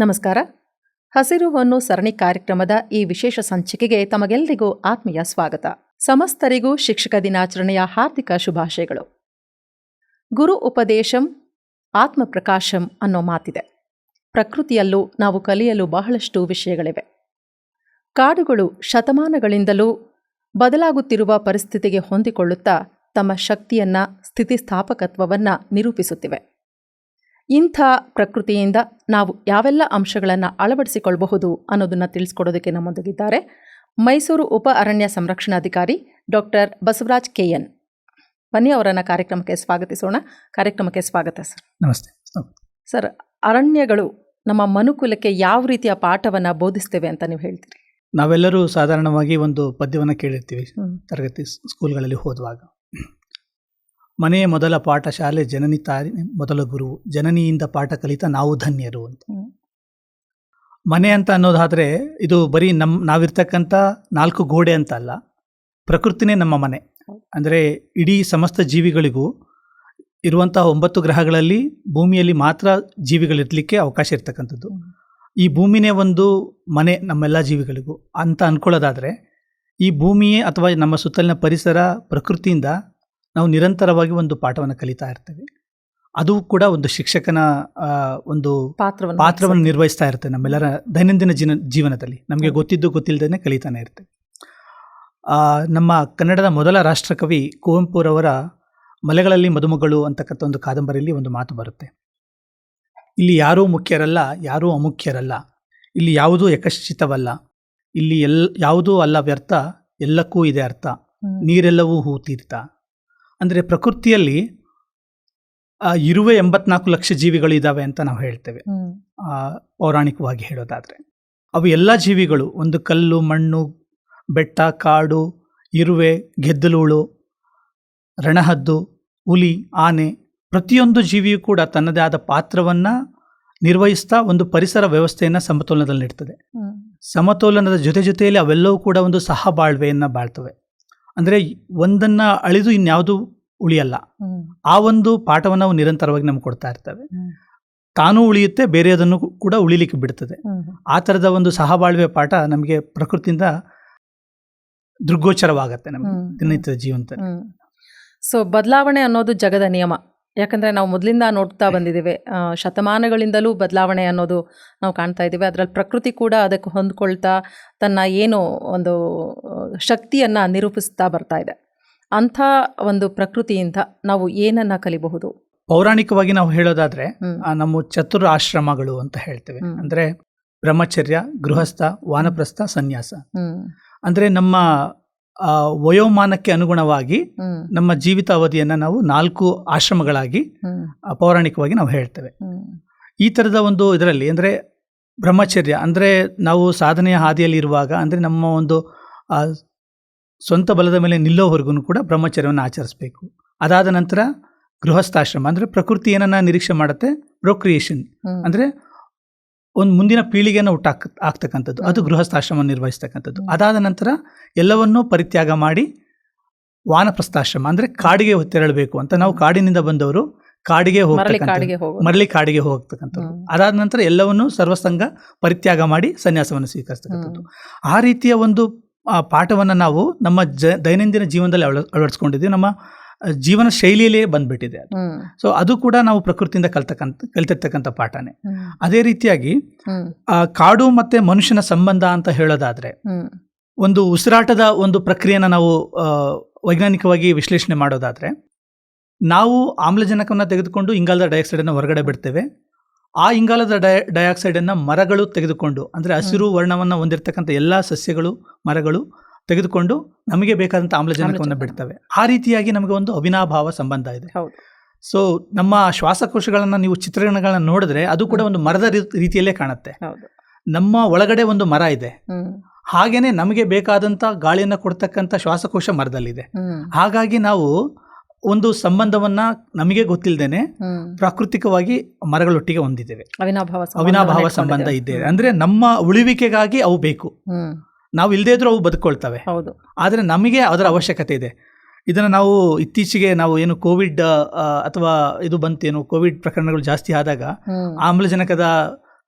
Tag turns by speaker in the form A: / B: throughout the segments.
A: ನಮಸ್ಕಾರ. ಹಸಿರು ಹೊನ್ನು ಸರಣಿ ಕಾರ್ಯಕ್ರಮದ ಈ ವಿಶೇಷ ಸಂಚಿಕೆಗೆ ತಮಗೆಲ್ಲರಿಗೂ ಆತ್ಮೀಯ ಸ್ವಾಗತ. ಸಮಸ್ತರಿಗೂ ಶಿಕ್ಷಕ ದಿನಾಚರಣೆಯ ಹಾರ್ದಿಕ ಶುಭಾಶಯಗಳು. ಗುರು ಉಪದೇಶಂ, ಆತ್ಮಪ್ರಕಾಶಂ ಅನ್ನೋ ಮಾತಿದೆ. ಪ್ರಕೃತಿಯಲ್ಲೂ ನಾವು ಕಲಿಯಲು ಬಹಳಷ್ಟು ವಿಷಯಗಳಿವೆ. ಕಾಡುಗಳು ಶತಮಾನಗಳಿಂದಲೂ ಬದಲಾಗುತ್ತಿರುವ ಪರಿಸ್ಥಿತಿಗೆ ಹೊಂದಿಕೊಳ್ಳುತ್ತಾ ತಮ್ಮ ಶಕ್ತಿಯನ್ನ, ಸ್ಥಿತಿಸ್ಥಾಪಕತ್ವವನ್ನು ನಿರೂಪಿಸುತ್ತಿವೆ. ಇಂಥ ಪ್ರಕೃತಿಯಿಂದ ನಾವು ಯಾವೆಲ್ಲ ಅಂಶಗಳನ್ನು ಅಳವಡಿಸಿಕೊಳ್ಳಬಹುದು ಅನ್ನೋದನ್ನು ತಿಳಿಸ್ಕೊಡೋದಕ್ಕೆ ನಮ್ಮೊಂದಿಗಿದ್ದಾರೆ ಮೈಸೂರು ಉಪ ಅರಣ್ಯ ಸಂರಕ್ಷಣಾಧಿಕಾರಿ ಡಾಕ್ಟರ್ ಬಸವರಾಜ್ ಕೆ ಎನ್. ಬನ್ನಿ ಅವರನ್ನು ಕಾರ್ಯಕ್ರಮಕ್ಕೆ ಸ್ವಾಗತಿಸೋಣ. ಕಾರ್ಯಕ್ರಮಕ್ಕೆ ಸ್ವಾಗತ ಸರ್.
B: ನಮಸ್ತೆ.
A: ಸರ್ ಅರಣ್ಯಗಳು ನಮ್ಮ ಮನುಕುಲಕ್ಕೆ ಯಾವ ರೀತಿಯ ಪಾಠವನ್ನು ಬೋಧಿಸ್ತೇವೆ ಅಂತ ನೀವು ಹೇಳ್ತೀರಿ?
B: ನಾವೆಲ್ಲರೂ ಸಾಧಾರಣವಾಗಿ ಒಂದು ಪದ್ಯವನ್ನು ಕೇಳಿರ್ತೀವಿ ತರಗತಿ ಸ್ಕೂಲ್ಗಳಲ್ಲಿ ಓದುವಾಗ ಮನೆಯ ಮೊದಲ ಪಾಠ ಶಾಲೆ ಜನನಿ ತಾಯಿ ಮೊದಲ ಗುರು ಜನನಿಯಿಂದ ಪಾಠ ಕಲಿತ ನಾವು ಧನ್ಯರು ಅಂತ. ಮನೆ ಅಂತ ಅನ್ನೋದಾದರೆ ಇದು ಬರೀ ನಮ್ಮ ನಾವಿರ್ತಕ್ಕಂಥ ನಾಲ್ಕು ಗೋಡೆ ಅಂತ ಅಲ್ಲ ಪ್ರಕೃತಿನೇ ನಮ್ಮ ಮನೆ. ಅಂದರೆ ಇಡೀ ಸಮಸ್ತ ಜೀವಿಗಳಿಗೂ ಇರುವಂತಹ ಒಂಬತ್ತು ಗ್ರಹಗಳಲ್ಲಿ ಭೂಮಿಯಲ್ಲಿ ಮಾತ್ರ ಜೀವಿಗಳಿರಲಿಕ್ಕೆ ಅವಕಾಶ ಇರ್ತಕ್ಕಂಥದ್ದು. ಈ ಭೂಮಿನೇ ಒಂದು ಮನೆ ನಮ್ಮೆಲ್ಲ ಜೀವಿಗಳಿಗೂ. ಅಂತ ಅಂದ್ಕೊಳ್ಳೋದಾದರೆ ಈ ಭೂಮಿಯೇ ಅಥವಾ ನಮ್ಮ ಸುತ್ತಲಿನ ಪರಿಸರ ಪ್ರಕೃತಿಯಿಂದ ನಾವು ನಿರಂತರವಾಗಿ ಒಂದು ಪಾಠವನ್ನು ಕಲಿತಾ ಇರ್ತೇವೆ. ಅದು ಕೂಡ ಒಂದು ಶಿಕ್ಷಕನ ಒಂದು
A: ಪಾತ್ರವನ್ನು
B: ಪಾತ್ರವನ್ನು ನಿರ್ವಹಿಸ್ತಾ ಇರ್ತೇವೆ ನಮ್ಮೆಲ್ಲರ ದೈನಂದಿನ ಜೀನ ಜೀವನದಲ್ಲಿ. ನಮಗೆ ಗೊತ್ತಿದ್ದು ಗೊತ್ತಿಲ್ಲದೇ ಕಲಿತಾನೆ ಇರ್ತೇವೆ. ನಮ್ಮ ಕನ್ನಡದ ಮೊದಲ ರಾಷ್ಟ್ರಕವಿ ಕುವೆಂಪುರವರ ಮಲೆಗಳಲ್ಲಿ ಮದುಮಗಳು ಅಂತಕ್ಕಂಥ ಒಂದು ಕಾದಂಬರಿಯಲ್ಲಿ ಒಂದು ಮಾತು ಬರುತ್ತೆ. ಇಲ್ಲಿ ಯಾರೂ ಮುಖ್ಯರಲ್ಲ ಯಾರೂ ಅಮುಖ್ಯರಲ್ಲ. ಇಲ್ಲಿ ಯಾವುದೂ ಯಕಶ್ಚಿತವಲ್ಲ. ಇಲ್ಲಿ ಎಲ್ ಯಾವುದೂ ಅಲ್ಲ ವ್ಯರ್ಥ ಎಲ್ಲಕ್ಕೂ ಇದೆ ಅರ್ಥ. ನೀರೆಲ್ಲವೂ ಹೂ ತೀರ್ಥ. ಅಂದರೆ ಪ್ರಕೃತಿಯಲ್ಲಿ ಇರುವೆ ಎಂಬತ್ನಾಲ್ಕು ಲಕ್ಷ ಜೀವಿಗಳು ಇದ್ದಾವೆ ಅಂತ ನಾವು ಹೇಳ್ತೇವೆ. ಪೌರಾಣಿಕವಾಗಿ ಹೇಳೋದಾದರೆ. ಅವು ಎಲ್ಲ ಜೀವಿಗಳು ಒಂದು ಕಲ್ಲು ಮಣ್ಣು ಬೆಟ್ಟ ಕಾಡು ಇರುವೆ ಗೆದ್ದಲುಳು ರಣಹದ್ದು ಹುಲಿ ಆನೆ ಪ್ರತಿಯೊಂದು ಜೀವಿಯೂ ಕೂಡ ತನ್ನದೇ ಆದ ಪಾತ್ರವನ್ನು ನಿರ್ವಹಿಸ್ತಾ ಒಂದು ಪರಿಸರ ವ್ಯವಸ್ಥೆಯನ್ನು ಸಮತೋಲನದಲ್ಲಿಡ್ತದೆ. ಸಮತೋಲನದ ಜೊತೆ ಜೊತೆಯಲ್ಲಿ ಅವೆಲ್ಲವೂ ಕೂಡ ಒಂದು ಸಹಬಾಳ್ವೆಯನ್ನು ಬಾಳ್ತವೆ. ಅಂದರೆ ಒಂದನ್ನು ಅಳಿದು ಇನ್ಯಾವುದು ಉಳಿಯಲ್ಲ. ಆ ಒಂದು ಪಾಠವನ್ನು ಅವು ನಿರಂತರವಾಗಿ ನಮ್ಗೆ ಕೊಡ್ತಾ ಇರ್ತವೆ. ತಾನೂ ಉಳಿಯುತ್ತೆ ಬೇರೆಯದನ್ನು ಕೂಡ ಉಳಿಲಿಕ್ಕೆ ಬಿಡ್ತದೆ. ಆ ಥರದ ಒಂದು ಸಹಬಾಳ್ವೆ ಪಾಠ ನಮಗೆ ಪ್ರಕೃತಿಯಿಂದ ದೃಗ್ಗೋಚರವಾಗತ್ತೆ ನಮಗೆ. ದಿನನಿತ್ಯದ ಜೀವನದಲ್ಲಿ
A: ಸೊ ಬದಲಾವಣೆ ಅನ್ನೋದು ಜಗದ ನಿಯಮ. ಯಾಕಂದರೆ ನಾವು ಮೊದಲಿಂದ ನೋಡ್ತಾ ಬಂದಿದ್ದೇವೆ ಶತಮಾನಗಳಿಂದಲೂ ಬದಲಾವಣೆ ಅನ್ನೋದು ನಾವು ಕಾಣ್ತಾ ಇದ್ದೀವಿ. ಅದರಲ್ಲಿ ಪ್ರಕೃತಿ ಕೂಡ ಅದಕ್ಕೆ ಹೊಂದ್ಕೊಳ್ತಾ ತನ್ನ ಏನು ಒಂದು ಶಕ್ತಿಯನ್ನು ನಿರೂಪಿಸ್ತಾ ಬರ್ತಾ ಇದೆ. ಅಂಥ ಒಂದು ಪ್ರಕೃತಿಯಿಂದ ನಾವು ಏನನ್ನು ಕಲಿಬಹುದು?
B: ಪೌರಾಣಿಕವಾಗಿ ನಾವು ಹೇಳೋದಾದ್ರೆ ನಮ್ಮ ಚತುರ ಆಶ್ರಮಗಳು ಅಂತ ಹೇಳ್ತೇವೆ. ಅಂದರೆ ಬ್ರಹ್ಮಚರ್ಯ ಗೃಹಸ್ಥ ವಾನಪ್ರಸ್ಥ ಸನ್ಯಾಸ. ಅಂದರೆ ನಮ್ಮ ವಯೋಮಾನಕ್ಕೆ ಅನುಗುಣವಾಗಿ ನಮ್ಮ ಜೀವಿತ ಅವಧಿಯನ್ನು ನಾವು ನಾಲ್ಕು ಆಶ್ರಮಗಳಾಗಿ. ಪೌರಾಣಿಕವಾಗಿ ನಾವು ಹೇಳ್ತೇವೆ. ಈ ಥರದ ಒಂದು ಇದರಲ್ಲಿ ಅಂದರೆ ಬ್ರಹ್ಮಚರ್ಯ ಅಂದರೆ ನಾವು ಸಾಧನೆಯ ಹಾದಿಯಲ್ಲಿ ಇರುವಾಗ ಅಂದರೆ ನಮ್ಮ ಒಂದು ಸ್ವಂತ ಬಲದ ಮೇಲೆ ನಿಲ್ಲೋವರೆಗೂ ಕೂಡ ಬ್ರಹ್ಮಚರ್ಯವನ್ನು ಆಚರಿಸಬೇಕು. ಅದಾದ ನಂತರ ಗೃಹಸ್ಥಾಶ್ರಮ ಅಂದರೆ ಪ್ರಕೃತಿ ಏನನ್ನ ನಿರೀಕ್ಷೆ ಮಾಡುತ್ತೆ ಪ್ರೊಕ್ರಿಯೇಷನ್. ಅಂದರೆ ಒಂದು ಮುಂದಿನ ಪೀಳಿಗೆಯನ್ನು ಹುಟ್ಟಾಕ್ ಆಗ್ತಕ್ಕಂಥದ್ದು ಅದು. ಗೃಹಸ್ಥಾಶ್ರಮ ನಿರ್ವಹಿಸ್ತಕ್ಕಂಥದ್ದು. ಅದಾದ ನಂತರ ಎಲ್ಲವನ್ನೂ ಪರಿತ್ಯಾಗ ಮಾಡಿ ವಾನಪ್ರಸ್ಥಾಶ್ರಮ ಅಂದರೆ ಕಾಡಿಗೆ ತೆರಳಬೇಕು ಅಂತ. ನಾವು ಕಾಡಿನಿಂದ ಬಂದವರು ಕಾಡಿಗೆ
A: ಹೋಗೋದು.
B: ಮರಳಿ ಕಾಡಿಗೆ ಹೋಗ್ತಕ್ಕಂಥದ್ದು. ಅದಾದ ನಂತರ ಎಲ್ಲವನ್ನೂ ಸರ್ವಸಂಗ ಪರಿತ್ಯಾಗ ಮಾಡಿ ಸನ್ಯಾಸವನ್ನು ಸ್ವೀಕರಿಸ್ತಕ್ಕಂಥದ್ದು. ಆ ರೀತಿಯ ಒಂದು ಪಾಠವನ್ನು ನಾವು ನಮ್ಮ ಜ ದೈನಂದಿನ ಜೀವನದಲ್ಲಿ ಅಳ ಅಳವಡಿಸ್ಕೊಂಡಿದ್ದೀವಿ. ನಮ್ಮ ಜೀವನ ಶೈಲಿಯಲ್ಲೇ ಬಂದ್ಬಿಟ್ಟಿದೆ ಅದು. ಸೊ ಅದು ಕೂಡ ನಾವು ಪ್ರಕೃತಿಯಿಂದ ಕಲ್ತಕ್ಕಂಥ ಕಲ್ತಿರ್ತಕ್ಕಂಥ ಪಾಠನೇ. ಅದೇ ರೀತಿಯಾಗಿ ಆ, ಕಾಡು ಮತ್ತು ಮನುಷ್ಯನ ಸಂಬಂಧ ಅಂತ ಹೇಳೋದಾದ್ರೆ ಒಂದು ಉಸಿರಾಟದ ಒಂದು ಪ್ರಕ್ರಿಯೆನ ನಾವು ವೈಜ್ಞಾನಿಕವಾಗಿ ವಿಶ್ಲೇಷಣೆ ಮಾಡೋದಾದ್ರೆ ನಾವು ಆಮ್ಲಜನಕವನ್ನು ತೆಗೆದುಕೊಂಡು ಇಂಗಾಲದ ಡೈಆಕ್ಸೈಡನ್ನು ಹೊರಗಡೆ ಬಿಡ್ತೇವೆ. ಆ ಇಂಗಾಲದ ಡೈ ಡೈಆಕ್ಸೈಡನ್ನು ಮರಗಳು ತೆಗೆದುಕೊಂಡು ಅಂದರೆ ಹಸಿರು ವರ್ಣವನ್ನು ಹೊಂದಿರತಕ್ಕಂಥ ಎಲ್ಲ ಸಸ್ಯಗಳು ಮರಗಳು ತೆಗೆದುಕೊಂಡು ನಮಗೆ ಬೇಕಾದಂಥ ಆಮ್ಲಜನಕವನ್ನು
A: ಆಮ್ಲಜನಕ.
B: ಬಿಡ್ತವೆ. ಆ ರೀತಿಯಾಗಿ ನಮಗೆ ಒಂದು ಅವಿನಾಭಾವ ಸಂಬಂಧ ಇದೆ. ಸೊ ನಮ್ಮ ಶ್ವಾಸಕೋಶಗಳನ್ನು ನೀವು ಚಿತ್ರಣಗಳನ್ನ ನೋಡಿದ್ರೆ ಅದು ಕೂಡ ಒಂದು ಮರದ ರೀತಿಯಲ್ಲೇ ಕಾಣುತ್ತೆ. ನಮ್ಮ ಒಳಗಡೆ ಒಂದು ಮರ ಇದೆ. ಹಾಗೇನೆ ನಮಗೆ ಬೇಕಾದಂಥ ಗಾಳಿಯನ್ನು ಕೊಡ್ತಕ್ಕಂಥ ಶ್ವಾಸಕೋಶ ಮರದಲ್ಲಿದೆ. ಹಾಗಾಗಿ ನಾವು ಒಂದು ಸಂಬಂಧವನ್ನ ನಮಗೆ ಗೊತ್ತಿಲ್ಲದೇನೆ. ಪ್ರಾಕೃತಿಕವಾಗಿ ಮರಗಳೊಟ್ಟಿಗೆ ಹೊಂದಿದ್ದೇವೆ.
A: ಅವಿನಾಭಾವ
B: ಸಂಬಂಧ ಇದೆ
A: ಹ್ಮ್.
B: ಅಂದ್ರೆ ನಮ್ಮ ಉಳಿವಿಕೆಗಾಗಿ ಅವು ಬೇಕು. ನಾವು ಇಲ್ಲದೇ ಇದ್ರೂ ಅವು ಬದುಕೊಳ್ತವೆ.
A: ಹೌದು.
B: ಆದರೆ ನಮಗೆ ಅದರ ಅವಶ್ಯಕತೆ ಇದೆ. ಇದನ್ನು ನಾವು ಇತ್ತೀಚೆಗೆ ನಾವು ಏನು ಕೋವಿಡ್ ಅಥವಾ ಇದು ಬಂತೇನು ಕೋವಿಡ್ ಪ್ರಕರಣಗಳು ಜಾಸ್ತಿ ಆದಾಗ ಆಮ್ಲಜನಕದ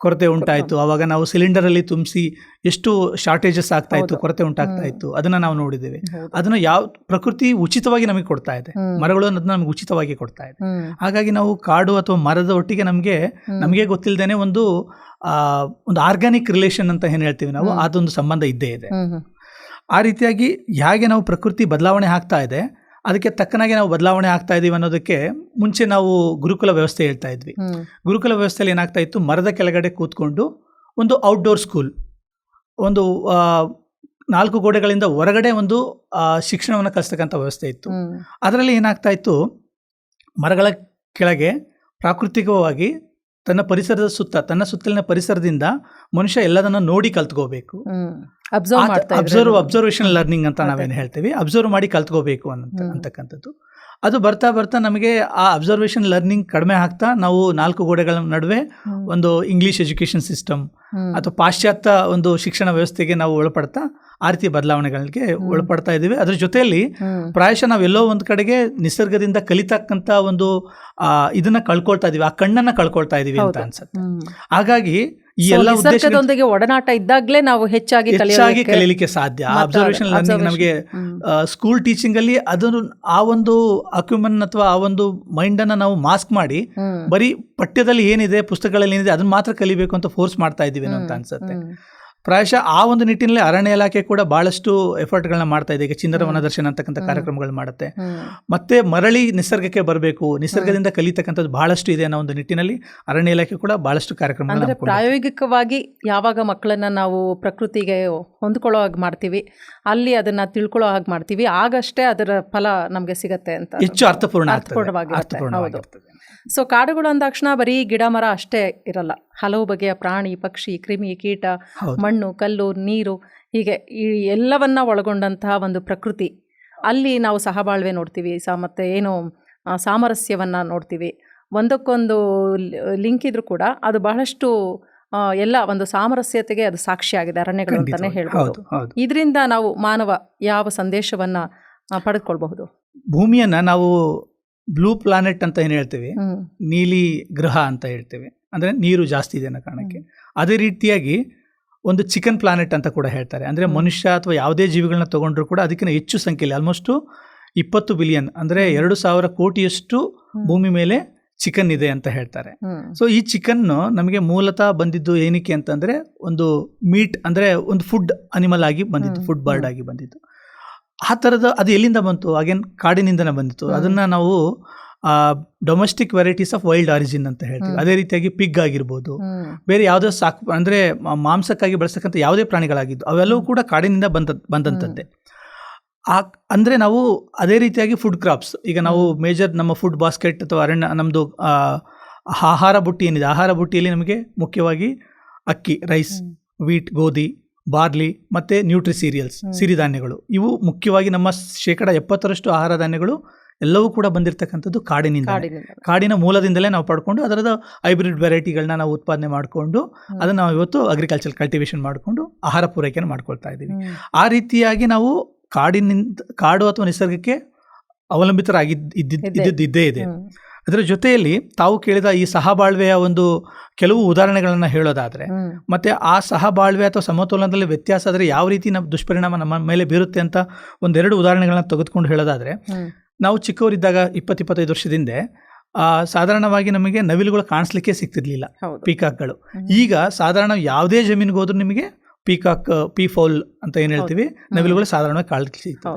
B: ಕೊರತೆ ಉಂಟಾಯಿತು ಆವಾಗ ನಾವು ಸಿಲಿಂಡರಲ್ಲಿ ತುಂಬಿಸಿ ಎಷ್ಟು ಶಾರ್ಟೇಜಸ್ ಆಗ್ತಾ ಇತ್ತು. ಕೊರತೆ ಉಂಟಾಗ್ತಾ. ಇತ್ತು ಅದನ್ನ ನಾವು ನೋಡಿದ್ದೇವೆ. ಅದನ್ನ ಯಾವ ಪ್ರಕೃತಿ ಉಚಿತವಾಗಿ ನಮಗೆ ಕೊಡ್ತಾ ಇದೆ. ಮರಗಳು ಅನ್ನೋದನ್ನ ನಮ್ಗೆ ಉಚಿತವಾಗಿ ಕೊಡ್ತಾ ಇದೆ. ಹಾಗಾಗಿ ನಾವು ಕಾಡು ಅಥವಾ ಮರದ ಒಟ್ಟಿಗೆ ನಮಗೆ. ನಮಗೆ ಗೊತ್ತಿಲ್ಲದೇನೆ ಒಂದು ಆ, ಒಂದು ಆರ್ಗ್ಯಾನಿಕ್ ರಿಲೇಷನ್ ಅಂತ ಏನು ಹೇಳ್ತೀವಿ ನಾವು. ಅದೊಂದು ಸಂಬಂಧ ಇದ್ದೇ ಇದೆ. ಆ ರೀತಿಯಾಗಿ ಹೇಗೆ ನಾವು ಪ್ರಕೃತಿ ಬದಲಾವಣೆ ಆಗ್ತಾ ಇದೆ ಅದಕ್ಕೆ ತಕ್ಕನಾಗಿ ನಾವು ಬದಲಾವಣೆ ಆಗ್ತಾ ಇದೀವಿ ಅನ್ನೋದಕ್ಕೆ ಮುಂಚೆ ನಾವು ಗುರುಕುಲ ವ್ಯವಸ್ಥೆ ಹೇಳ್ತಾ ಇದ್ವಿ. ಗುರುಕುಲ ವ್ಯವಸ್ಥೆಯಲ್ಲಿ ಏನಾಗ್ತಾ ಇತ್ತು? ಮರದ ಕೆಳಗಡೆ ಕೂತ್ಕೊಂಡು ಒಂದು ಔಟ್ಡೋರ್ ಸ್ಕೂಲ್ ಒಂದು ನಾಲ್ಕು ಗೋಡೆಗಳಿಂದ ಹೊರಗಡೆ ಒಂದು ಶಿಕ್ಷಣವನ್ನು ಕಲಿಸ್ತಕ್ಕಂಥ ವ್ಯವಸ್ಥೆ ಇತ್ತು. ಅದರಲ್ಲಿ ಏನಾಗ್ತಾ ಇತ್ತು? ಮರಗಳ ಕೆಳಗೆ ಪ್ರಾಕೃತಿಕವಾಗಿ ತನ್ನ ಪರಿಸರದ ಸುತ್ತ ತನ್ನ ಸುತ್ತಲಿನ ಪರಿಸರದಿಂದ ಮನುಷ್ಯ ಎಲ್ಲದನ್ನ ನೋಡಿ ಕಲ್ತ್ಕೋಬೇಕು
A: ಅಬ್ಸರ್ವ್.
B: ಅಬ್ಸರ್ವೇಷನ್ ಲರ್ನಿಂಗ್ ಅಂತ. ನಾವೇನು ಹೇಳ್ತೀವಿ ಅಬ್ಸರ್ವ್ ಮಾಡಿ ಕಲ್ತ್ಕೋಬೇಕು ಅನ್ನಂತ ಅಂತಕ್ಕಂಥದ್ದು ಅದು ಬರ್ತಾ ಬರ್ತಾ ನಮಗೆ ಆ ಅಬ್ಸರ್ವೇಷನ್ ಲರ್ನಿಂಗ್ ಕಡಿಮೆ ಆಗ್ತಾ ನಾವು ನಾಲ್ಕು ಗೋಡೆಗಳ ನಡುವೆ ಒಂದು ಇಂಗ್ಲಿಷ್ ಎಜುಕೇಷನ್ ಸಿಸ್ಟಮ್. ಅಥವಾ ಪಾಶ್ಚಾತ್ಯ ಒಂದು ಶಿಕ್ಷಣ ವ್ಯವಸ್ಥೆಗೆ ನಾವು ಒಳಪಡ್ತಾ ಆ ರೀತಿ ಬದಲಾವಣೆಗಳಿಗೆ ಒಳಪಡ್ತಾ ಇದ್ದೀವಿ. ಅದ್ರ ಜೊತೆಯಲ್ಲಿ. ಪ್ರಾಯಶಃ ನಾವೆಲ್ಲೋ ಒಂದು ಕಡೆಗೆ ನಿಸರ್ಗದಿಂದ ಕಲಿತಕ್ಕಂಥ ಒಂದು ಇದನ್ನ ಕಳ್ಕೊಳ್ತಾ ಇದೀವಿ ಆ ಕಣ್ಣನ್ನ ಕಳ್ಕೊಳ್ತಾ ಇದೀವಿ ಅಂತ. ಅನ್ಸುತ್ತೆ. ಹಾಗಾಗಿ ಈ ಎಲ್ಲ
A: ಉದ್ದೇಶದೊಂದಿಗೆ ಒಡನಾಟ ಇದ್ದಾಗ್ಲೇ ನಾವು ಹೆಚ್ಚಾಗಿ
B: ಹೆಚ್ಚಾಗಿ
A: ಕಲಿಯಲಿಕ್ಕೆ
B: ಕಲೀಲಿಕ್ಕೆ ಸಾಧ್ಯ. ಅಬ್ಸರ್ವೇಷನ್ ಲರ್ನಿಂಗ್ ನಮಗೆ ಸ್ಕೂಲ್ ಟೀಚಿಂಗ್ ಅಲ್ಲಿ ಅದನ್ನು ಆ ಒಂದು ಅಕ್ಯುಮನ್ ಅಥವಾ ಆ ಒಂದು ಮೈಂಡ್ ಅನ್ನ ನಾವು ಮಾಸ್ಕ್ ಮಾಡಿ. ಬರೀ ಪಠ್ಯದಲ್ಲಿ ಏನಿದೆ ಪುಸ್ತಕಗಳಲ್ಲಿ ಏನಿದೆ ಅದನ್ನ ಮಾತ್ರ ಕಲಿಬೇಕು ಅಂತ ಫೋರ್ಸ್ ಮಾಡ್ತಾ ಇದೀವಿ. ಅಂತ ಅನ್ಸುತ್ತೆ. ಪ್ರಾಯಶಃ ಆ ಒಂದು ನಿಟ್ಟಿನಲ್ಲಿ ಅರಣ್ಯ ಇಲಾಖೆ ಕೂಡ ಬಹಳಷ್ಟು ಎಫರ್ಟ್ಗಳನ್ನ ಮಾಡ್ತಾ ಇದೆ ಈಗ ವನ
A: ದರ್ಶನ
B: ವನದರ್ಶನ ಅಂತಕ್ಕಂಥ. ಕಾರ್ಯಕ್ರಮಗಳು ಮಾಡುತ್ತೆ ಮತ್ತೆ ಮರಳಿ ನಿಸರ್ಗಕ್ಕೆ ಬರಬೇಕು ನಿಸರ್ಗದಿಂದ ಕಲಿತಕ್ಕಂಥದ್ದು ಬಹಳಷ್ಟು ಇದೆ ಅನ್ನೋ ಒಂದು ನಿಟ್ಟಿನಲ್ಲಿ ಅರಣ್ಯ ಇಲಾಖೆ ಕೂಡ ಬಹಳಷ್ಟು ಕಾರ್ಯಕ್ರಮ.
A: ಪ್ರಾಯೋಗಿಕವಾಗಿ ಯಾವಾಗ ಮಕ್ಕಳನ್ನ ನಾವು ಪ್ರಕೃತಿಗೆ ಹೊಂದ್ಕೊಳ್ಳೋ ಹಾಗೆ ಮಾಡ್ತೀವಿ ಅಲ್ಲಿ ಅದನ್ನ ತಿಳ್ಕೊಳ್ಳೋ ಹಾಗೆ ಮಾಡ್ತೀವಿ ಆಗಷ್ಟೇ ಅದರ ಫಲ ನಮಗೆ ಸಿಗತ್ತೆ ಅಂತ
B: ಹೆಚ್ಚು ಅರ್ಥಪೂರ್ಣ
A: ಅರ್ಥಪೂರ್ಣವಾಗಿ.
B: ಅರ್ಥಪೂರ್ಣವಾಗಿರ್ತದೆ.
A: ಸೊ ಕಾಡುಗಳು ಅಂದ ತಕ್ಷಣ ಬರೀ ಗಿಡ ಮರ ಅಷ್ಟೇ ಇರಲ್ಲ. ಹಲವು ಬಗೆಯ ಪ್ರಾಣಿ ಪಕ್ಷಿ ಕ್ರಿಮಿ ಕೀಟ ಮಣ್ಣು ಕಲ್ಲು ನೀರು ಹೀಗೆ ಈ ಎಲ್ಲವನ್ನ ಒಳಗೊಂಡಂತಹ ಒಂದು ಪ್ರಕೃತಿ. ಅಲ್ಲಿ ನಾವು ಸಹಬಾಳ್ವೆ ನೋಡ್ತೀವಿ. ಸ ಮತ್ತೆ ಏನು ಸಾಮರಸ್ಯವನ್ನ ನೋಡ್ತೀವಿ. ಒಂದಕ್ಕೊಂದು ಲಿಂಕ್ ಇದ್ರೂ ಕೂಡ ಅದು ಬಹಳಷ್ಟು ಎಲ್ಲ ಒಂದು ಸಾಮರಸ್ಯತೆಗೆ ಅದು ಸಾಕ್ಷಿಯಾಗಿದೆ ಅರಣ್ಯಗಳು ಅಂತಾನೆ. ಹೇಳ್ಬೋದು. ಇದರಿಂದ ನಾವು ಮಾನವ ಯಾವ ಸಂದೇಶವನ್ನ ಪಡೆದುಕೊಳ್ಬಹುದು?
B: ಭೂಮಿಯನ್ನ ನಾವು ಬ್ಲೂ ಪ್ಲಾನೆಟ್ ಅಂತ ಏನು ಹೇಳ್ತೀವಿ? ನೀಲಿ ಗ್ರಹ ಅಂತ ಹೇಳ್ತೇವೆ. ಅಂದರೆ ನೀರು ಜಾಸ್ತಿ ಇದೆ ಅನ್ನೋ ಕಾರಣಕ್ಕೆ. ಅದೇ ರೀತಿಯಾಗಿ ಒಂದು ಚಿಕನ್ ಪ್ಲಾನೆಟ್ ಅಂತ ಕೂಡ ಹೇಳ್ತಾರೆ. ಅಂದರೆ ಮನುಷ್ಯ ಅಥವಾ ಯಾವುದೇ ಜೀವಿಗಳನ್ನ ತಗೊಂಡ್ರು ಕೂಡ ಅದಕ್ಕಿಂತ ಹೆಚ್ಚು ಸಂಖ್ಯೆಯಲ್ಲಿ ಆಲ್ಮೋಸ್ಟು ಇಪ್ಪತ್ತು ಬಿಲಿಯನ್ ಅಂದರೆ. ಎರಡು ಸಾವಿರ ಕೋಟಿಯಷ್ಟು ಭೂಮಿ ಮೇಲೆ ಚಿಕನ್ ಇದೆ ಅಂತ ಹೇಳ್ತಾರೆ. ಸೊ ಈ ಚಿಕನ್ನು ನಮಗೆ ಮೂಲತಃ ಬಂದಿದ್ದು ಏನಕ್ಕೆ ಅಂತಂದರೆ ಒಂದು ಮೀಟ್ ಅಂದರೆ ಒಂದು ಫುಡ್ ಅನಿಮಲ್ ಆಗಿ ಬಂದಿತ್ತು ಫುಡ್ ಬರ್ಡ್. ಆಗಿ ಬಂದಿತ್ತು. ಆ ಥರದ ಅದು ಎಲ್ಲಿಂದ ಬಂತು? ಅಗೇನ್ ಕಾಡಿನಿಂದನೇ ಬಂದಿತ್ತು. ಅದನ್ನು ನಾವು domestic varieties of wild origin ಅಂತ ಹೇಳ್ತೀವಿ. ಅದೇ ರೀತಿಯಾಗಿ ಪಿಗ್ ಆಗಿರ್ಬೋದು. ಬೇರೆ ಯಾವುದೋ ಸಾಕು ಅಂದರೆ ಮಾಂಸಕ್ಕಾಗಿ ಬಳಸ್ತಕ್ಕಂಥ ಯಾವುದೇ ಪ್ರಾಣಿಗಳಾಗಿದ್ದು ಅವೆಲ್ಲವೂ ಕೂಡ ಕಾಡಿನಿಂದ ಬಂದ ಬಂದಂಥದ್ದೇ. ಆ ಅಂದರೆ ನಾವು ಅದೇ ರೀತಿಯಾಗಿ ಫುಡ್ ಕ್ರಾಪ್ಸ್ ಈಗ ನಾವು ಮೇಜರ್ ನಮ್ಮ ಫುಡ್ ಬಾಸ್ಕೆಟ್ ಅಥವಾ ಅರಣ್ಯ ನಮ್ಮದು ಆಹಾರ ಬುಟ್ಟಿ ಏನಿದೆ ಆಹಾರ ಬುಟ್ಟಿಯಲ್ಲಿ ನಮಗೆ ಮುಖ್ಯವಾಗಿ ಅಕ್ಕಿ ರೈಸ್ ವೀಟ್ ಗೋಧಿ ಬಾರ್ಲಿ ಮತ್ತು ನ್ಯೂಟ್ರಿ ಸೀರಿಯಲ್ಸ್ ಸಿರಿಧಾನ್ಯಗಳು. ಇವು ಮುಖ್ಯವಾಗಿ ನಮ್ಮ ಶೇಕಡ ಎಪ್ಪತ್ತರಷ್ಟು ಆಹಾರ ಧಾನ್ಯಗಳು ಎಲ್ಲವೂ ಕೂಡ ಬಂದಿರತಕ್ಕಂಥದ್ದು ಕಾಡಿನಿಂದ ಕಾಡಿನ ಮೂಲದಿಂದಲೇ ನಾವು ಪಡ್ಕೊಂಡು ಅದರದ ಹೈಬ್ರಿಡ್ ವೆರೈಟಿಗಳನ್ನ ನಾವು ಉತ್ಪಾದನೆ ಮಾಡಿಕೊಂಡು. ಅದನ್ನು ನಾವು ಇವತ್ತು ಅಗ್ರಿಕಲ್ಚರ್ ಕಲ್ಟಿವೇಶನ್ ಮಾಡಿಕೊಂಡು ಆಹಾರ ಪೂರೈಕೆಯನ್ನು ಮಾಡ್ಕೊಳ್ತಾ ಇದ್ದೀವಿ. ಆ ರೀತಿಯಾಗಿ ನಾವು ಕಾಡಿನಿಂದ ಕಾಡು ಅಥವಾ ನಿಸರ್ಗಕ್ಕೆ ಅವಲಂಬಿತರಾಗಿದ್ದು ಇದ್ದಿದ್ದು
A: ಇದ್ದೇ
B: ಇದೆ. ಅದರ ಜೊತೆಯಲ್ಲಿ ತಾವು ಕೇಳಿದ ಈ ಸಹಬಾಳ್ವೆಯ ಒಂದು ಕೆಲವು ಉದಾಹರಣೆಗಳನ್ನು ಹೇಳೋದಾದರೆ. ಮತ್ತು ಆ ಸಹಬಾಳ್ವೆ ಅಥವಾ ಸಮತೋಲನದಲ್ಲಿ ವ್ಯತ್ಯಾಸ ಆದರೆ ಯಾವ ರೀತಿ ನಮ್ಮ ದುಷ್ಪರಿಣಾಮ ನಮ್ಮ ಮೇಲೆ ಬೀರುತ್ತೆ ಅಂತ ಒಂದೆರಡು ಉದಾಹರಣೆಗಳನ್ನ ತೆಗೆದುಕೊಂಡು ಹೇಳೋದಾದರೆ ನಾವು ಚಿಕ್ಕವರಿದ್ದಾಗ ಇಪ್ಪತ್ತಿಪ್ಪತ್ತೈದು ವರ್ಷದಿಂದ ಆ, ಸಾಧಾರಣವಾಗಿ ನಮಗೆ ನವಿಲುಗಳು ಕಾಣಿಸ್ಲಿಕ್ಕೆ ಸಿಗ್ತಿರ್ಲಿಲ್ಲ ಪೀಕಾಕ್ಗಳು. ಈಗ ಸಾಧಾರಣ ಯಾವುದೇ ಜಮೀನಿಗೆ ಹೋದ್ರೂ ನಿಮಗೆ ಪೀಕಾಕ್ ಪೀ ಫೌಲ್ ಅಂತ ಏನು ಹೇಳ್ತೀವಿ? ನವಿಲುಗಳು ಸಾಧಾರಣವಾಗಿ ಕಾಣಲಿಕ್ಕೆ ಸಿಗ್ತವೆ